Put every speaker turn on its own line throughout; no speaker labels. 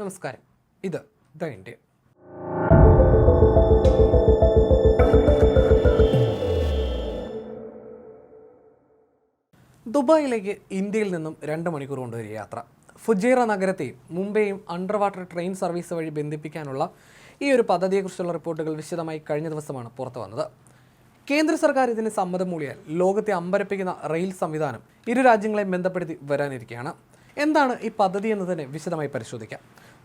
നമസ്കാരം. ഇത് the India. ദുബായിലേക്ക് ഇന്ത്യയിൽ നിന്നും രണ്ട് മണിക്കൂർ കൊണ്ട് യാത്ര. ഫുജൈറ നഗരത്തെയും മുംബൈയും അണ്ടർ വാട്ടർ ട്രെയിൻ സർവീസ് വഴി ബന്ധിപ്പിക്കാനുള്ള ഈ ഒരു പദ്ധതിയെക്കുറിച്ചുള്ള റിപ്പോർട്ടുകൾ വിശദമായി കഴിഞ്ഞ ദിവസമാണ് പുറത്തു വന്നത്. കേന്ദ്ര സർക്കാർ ഇതിന് സമ്മതം മൂളിയാൽ ലോകത്തെ അമ്പരപ്പിക്കുന്ന റെയിൽ സംവിധാനം ഇരു രാജ്യങ്ങളെയും ബന്ധപ്പെടുത്തി വരാനിരിക്കുകയാണ്. എന്താണ് ഈ പദ്ധതി എന്ന് തന്നെ വിശദമായി പരിശോധിക്കാം.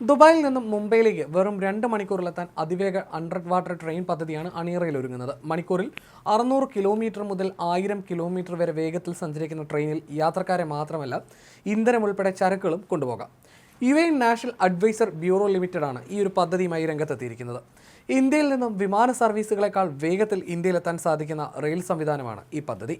ദുബായിൽ നിന്നും മുംബൈയിലേക്ക് വെറും രണ്ട് മണിക്കൂറിലെത്താൻ അതിവേഗ അണ്ടർ വാട്ടർ ട്രെയിൻ പദ്ധതിയാണ് അണിയറയിൽ ഒരുങ്ങുന്നത്. മണിക്കൂറിൽ അറുന്നൂറ് കിലോമീറ്റർ മുതൽ ആയിരം കിലോമീറ്റർ വരെ വേഗത്തിൽ സഞ്ചരിക്കുന്ന ട്രെയിനിൽ യാത്രക്കാരെ മാത്രമല്ല ഇന്ധനം ഉൾപ്പെടെ ചരക്കുകളും കൊണ്ടുപോകാം. U N national advisor bureau limited ആണ് ഈ ഒരു പദ്ധതിയുമായി രംഗത്തെത്തിയിരിക്കുന്നത്. ഇന്ത്യയിൽ നിന്നും വിമാന സർവീസുകളെക്കാൾ വേഗത്തിൽ ഇന്ത്യയിലെത്താൻ സാധിക്കുന്ന റെയിൽ സംവിധാനമാണ് ഈ പദ്ധതി.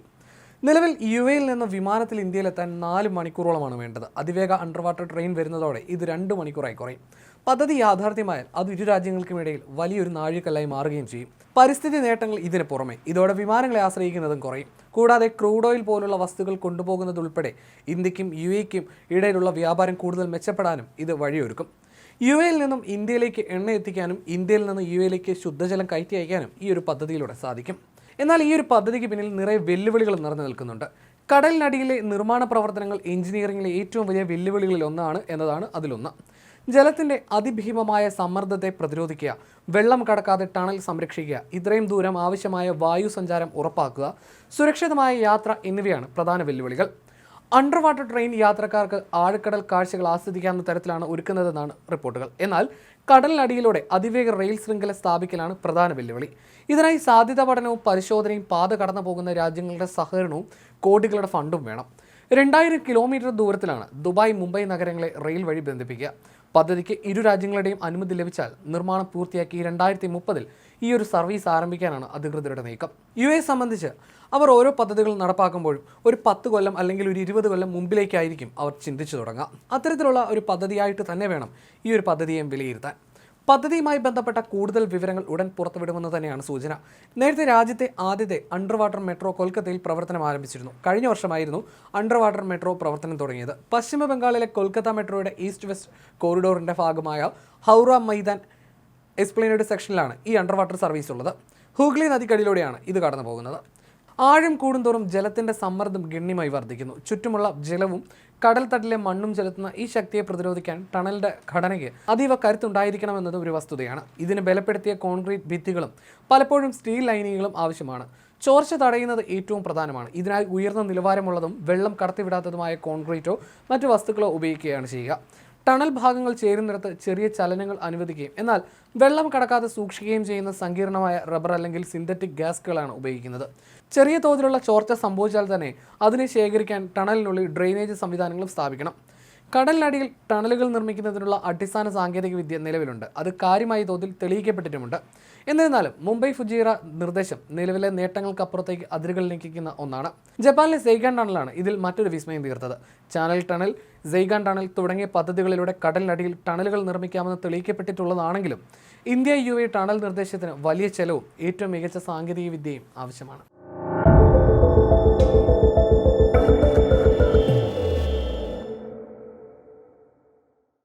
നിലവിൽ യു എയിൽ നിന്ന് വിമാനത്തിൽ ഇന്ത്യയിലെത്താൻ നാല് മണിക്കൂറോളമാണ് വേണ്ടത്. അതിവേഗ അണ്ടർ വാട്ടർ ട്രെയിൻ വരുന്നതോടെ ഇത് രണ്ട് മണിക്കൂറായി കുറയും. പദ്ധതി യാഥാർത്ഥ്യമായാൽ അത് ഇരു രാജ്യങ്ങൾക്കുമിടയിൽ വലിയൊരു നാഴികല്ലായി മാറുകയും ചെയ്യും. പരിസ്ഥിതി നേട്ടങ്ങൾ ഇതിന് പുറമെ ഇതോടെ വിമാനങ്ങളെ ആശ്രയിക്കുന്നതും കുറയും. കൂടാതെ ക്രൂഡ് ഓയിൽ പോലുള്ള വസ്തുക്കൾ കൊണ്ടുപോകുന്നതുൾപ്പെടെ ഇന്ത്യക്കും യു എക്കും ഇടയിലുള്ള വ്യാപാരം കൂടുതൽ മെച്ചപ്പെടാനും ഇത് വഴിയൊരുക്കും. യു എയിൽ നിന്നും ഇന്ത്യയിലേക്ക് എണ്ണ എത്തിക്കാനും ഇന്ത്യയിൽ നിന്ന് യു എയിലേക്ക് ശുദ്ധജലം കയറ്റി അയക്കാനും ഈ ഒരു പദ്ധതിയിലൂടെ സാധിക്കും. എന്നാൽ ഈ ഒരു പദ്ധതിക്ക് പിന്നിൽ നിറയെ വെല്ലുവിളികൾ നിറഞ്ഞു നിൽക്കുന്നുണ്ട്. കടലിനടിയിലെ നിർമ്മാണ പ്രവർത്തനങ്ങൾ എഞ്ചിനീയറിംഗിലെ ഏറ്റവും വലിയ വെല്ലുവിളികളിൽ ഒന്നാണ് എന്നതാണ് അതിലൊന്ന്. ജലത്തിന്റെ അതിഭീമമായ സമ്മർദ്ദത്തെ പ്രതിരോധിക്കുക വെള്ളം കടക്കാതെ ടണൽ സംരക്ഷിക്കുക ഇത്രയും ദൂരം ആവശ്യമായ വായു സഞ്ചാരം ഉറപ്പാക്കുക സുരക്ഷിതമായ യാത്ര എന്നിവയാണ് പ്രധാന വെല്ലുവിളികൾ. അണ്ടർ വാട്ടർ ട്രെയിൻ യാത്രക്കാർക്ക് ആഴക്കടൽ കാഴ്ചകൾ ആസ്വദിക്കാവുന്ന തരത്തിലാണ് ഒരുക്കുന്നതെന്നാണ് റിപ്പോർട്ടുകൾ. എന്നാൽ കടലിനടിയിലൂടെ അതിവേഗ റെയിൽ ശൃംഖല സ്ഥാപിക്കലാണ് പ്രധാന വെല്ലുവിളി. ഇതിനായി സാധ്യതാ പഠനവും പരിശോധനയും പാത കടന്നു പോകുന്ന രാജ്യങ്ങളുടെ സഹകരണവും കോടികളുടെ ഫണ്ടും വേണം. രണ്ടായിരം കിലോമീറ്റർ ദൂരത്തിലാണ് ദുബായ് മുംബൈ നഗരങ്ങളെ റെയിൽ വഴി ബന്ധിപ്പിക്കുക. പദ്ധതിക്ക് ഇരു രാജ്യങ്ങളുടെയും അനുമതി ലഭിച്ചാൽ നിർമ്മാണം പൂർത്തിയാക്കി രണ്ടായിരത്തി മുപ്പതിൽ ഈ ഒരു സർവീസ് ആരംഭിക്കാനാണ് അധികൃതരുടെ നീക്കം. യു എ സംബന്ധിച്ച് അവർ ഓരോ പദ്ധതികൾ നടപ്പാക്കുമ്പോഴും ഒരു പത്ത് കൊല്ലം അല്ലെങ്കിൽ ഒരു ഇരുപത് കൊല്ലം മുമ്പിലേക്കായിരിക്കും അവർ ചിന്തിച്ചു തുടങ്ങുക. അത്തരത്തിലുള്ള ഒരു പദ്ധതിയായിട്ട് തന്നെ വേണം ഈ ഒരു പദ്ധതിയെ വിലയിരുത്താൻ. പദ്ധതിയുമായി ബന്ധപ്പെട്ട കൂടുതൽ വിവരങ്ങൾ ഉടൻ പുറത്തുവിടുമെന്ന് തന്നെയാണ് സൂചന. നേരത്തെ രാജ്യത്തെ ആദ്യത്തെ അണ്ടർ വാട്ടർ മെട്രോ കൊൽക്കത്തയിൽ പ്രവർത്തനം ആരംഭിച്ചിരുന്നു. കഴിഞ്ഞ വർഷമായിരുന്നു അണ്ടർ വാട്ടർ മെട്രോ പ്രവർത്തനം തുടങ്ങിയത്. പശ്ചിമ ബംഗാളിലെ കൊൽക്കത്ത മെട്രോയുടെ ഈസ്റ്റ് വെസ്റ്റ് കോറിഡോറിന്റെ ഭാഗമായ ഹൗറ മൈതാൻ എക്സ്പ്ലെയിനേഡ് സെക്ഷനിലാണ് ഈ അണ്ടർ വാട്ടർ സർവീസ് ഉള്ളത് ഹൂഗ്ലി നദിക്കടിയിലൂടെയാണ് ഇത് കടന്നു പോകുന്നത് ആഴം കൂടുന്തോറും ജലത്തിന്റെ സമ്മർദ്ദം ഗണ്യമായി വർദ്ധിക്കുന്നു. ചുറ്റുമുള്ള ജലവും കടൽ തട്ടിലെ മണ്ണും ചെലുത്തുന്ന ഈ ശക്തിയെ പ്രതിരോധിക്കാൻ ടണലിന്റെ ഘടനയ്ക്ക് അതീവ കരുത്തുണ്ടായിരിക്കണമെന്നത് ഒരു വസ്തുതയാണ്. ഇതിന് ബലപ്പെടുത്തിയ കോൺക്രീറ്റ് ഭിത്തികളും പലപ്പോഴും സ്റ്റീൽ ലൈനിങ്ങുകളും ആവശ്യമാണ്. ചോർച്ച തടയുന്നത് ഏറ്റവും പ്രധാനമാണ്. ഇതിനായി ഉയർന്ന നിലവാരമുള്ളതും വെള്ളം കടത്തിവിടാത്തതുമായ കോൺക്രീറ്റോ മറ്റു വസ്തുക്കളോ ഉപയോഗിക്കുകയാണ് ചെയ്യുക. ടണൽ ഭാഗങ്ങൾ ചേരുന്നിടത്ത് ചെറിയ ചലനങ്ങൾ അനുവദിക്കുകയും എന്നാൽ വെള്ളം കടക്കാതെ സൂക്ഷിക്കുകയും ചെയ്യുന്ന സങ്കീർണമായ റബ്ബർ അല്ലെങ്കിൽ സിന്തറ്റിക് ഗ്യാസുകളാണ് ഉപയോഗിക്കുന്നത്. ചെറിയ തോതിലുള്ള ചോർച്ച സംഭവിച്ചാൽ തന്നെ അതിനെ ശേഖരിക്കാൻ ടണലിനുള്ളിൽ ഡ്രെയിനേജ് സംവിധാനങ്ങളും സ്ഥാപിക്കണം. കടലിനടിയിൽ ടണലുകൾ നിർമ്മിക്കുന്നതിനുള്ള അടിസ്ഥാന സാങ്കേതിക വിദ്യ നിലവിലുണ്ട്. അത് കാര്യമായ തോതിൽ തെളിയിക്കപ്പെട്ടിട്ടുമുണ്ട്. എന്നിരുന്നാലും മുംബൈ ഫുജീറ നിർദ്ദേശം നിലവിലെ നേട്ടങ്ങൾക്കപ്പുറത്തേക്ക് അതിരുകൾ ലംഘിക്കുന്ന ഒന്നാണ്. ജപ്പാനിലെ സെയ്ഗാൻ ടണലാണ് ഇതിൽ മറ്റൊരു വിസ്മയം തീർത്തത്. ചാനൽ ടണൽ സെയ്ഗാൻ ടണൽ തുടങ്ങിയ പദ്ധതികളിലൂടെ കടലിനടിയിൽ ടണലുകൾ നിർമ്മിക്കാമെന്ന് തെളിയിക്കപ്പെട്ടിട്ടുള്ളതാണെങ്കിലും ഇന്ത്യ യു എ ടണൽ നിർദ്ദേശത്തിന് വലിയ ചെലവും ഏറ്റവും മികച്ച സാങ്കേതിക വിദ്യയും ആവശ്യമാണ്.